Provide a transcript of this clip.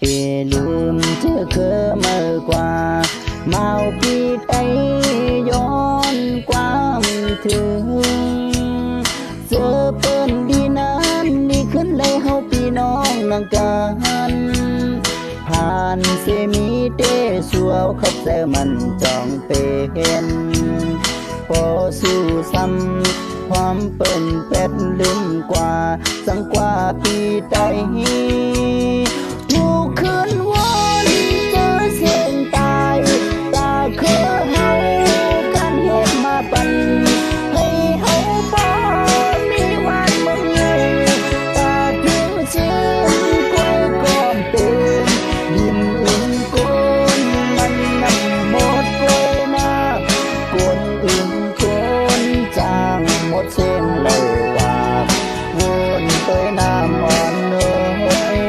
ปีลืมเธอเคยเมื่อกว่า เมาปีไอย้อนความถึงเจอเปิ้นดีนั้นดีขึ้นเลยเฮาพี่น้องนังกันผ่านเสมีเตสัวเขาแซวมันจองเป็นพอสู้ซ้ำความเปิ้นเป็ดลืมกว่า สังกว่าปีใด